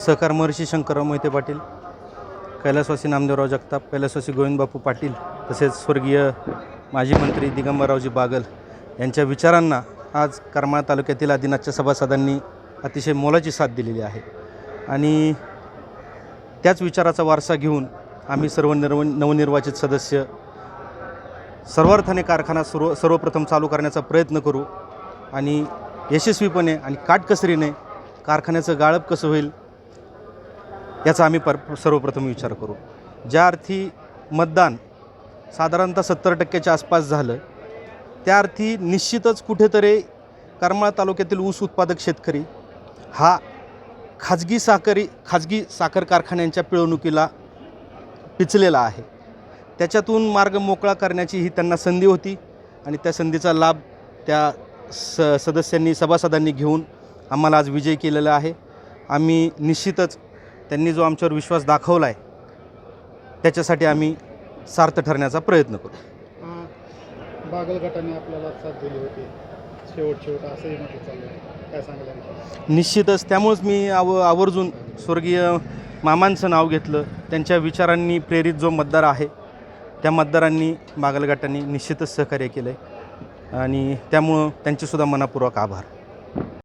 सहकार महर्षी शंकरराव मोहिते पाटील कैलासवासी नामदेवराव जगताप कैलासवासी गोविंदबापू पाटील तसेच स्वर्गीय माजी मंत्री दिगंबररावजी बागल यांच्या विचारांना आज करमाळा तालुक्यातील आदिनाथच्या सभासदांनी अतिशय मोलाची साथ दिलेली आहे. आणि त्याच विचाराचा वारसा घेऊन आम्ही सर्व निर्व नवनिर्वाचित सदस्य सर्वार्थाने कारखाना सर्व सर्वप्रथम चालू करण्याचा प्रयत्न करू आणि यशस्वीपणे आणि काटकसरीने कारखान्याचं गाळप कसं होईल याचा आम्ही पर सर्वप्रथम विचार करू. ज्या अर्थी मतदान साधारणतः सत्तर टक्क्याच्या आसपास झालं त्या अर्थी निश्चितच कुठेतरी करमाळ तालुक्यातील ऊस उत्पादक शेतकरी हा खाजगी साखरी खाजगी साखर कारखान्यांच्या पिळवणुकीला पिचलेला आहे. त्याच्यातून मार्ग मोकळा करण्याची ही त्यांना संधी होती आणि त्या संधीचा लाभ त्या स सदस्यांनी सभासदांनी घेऊन आम्हाला आज विजय केलेला आहे. आम्ही निश्चितच त्यांनी जो आमच्यावर विश्वास दाखवला आहे त्याच्यासाठी आम्ही सार्थ ठरण्याचा प्रयत्न करू. बागल गटाने आपल्याला साथ दिली होती. शेवट शेवट असंही म्हटलं चाललं आहे. काय? निश्चितच त्यामुळंच मी आव आवर्जून स्वर्गीय मामांचं नाव घेतलं. त्यांच्या विचारांनी प्रेरित जो मतदार आहे त्या मतदारांनी बागलघाटांनी निश्चितच सहकार्य केलं आहे आणि त्यामुळं त्यांचेसुद्धा मनापूर्वक आभार.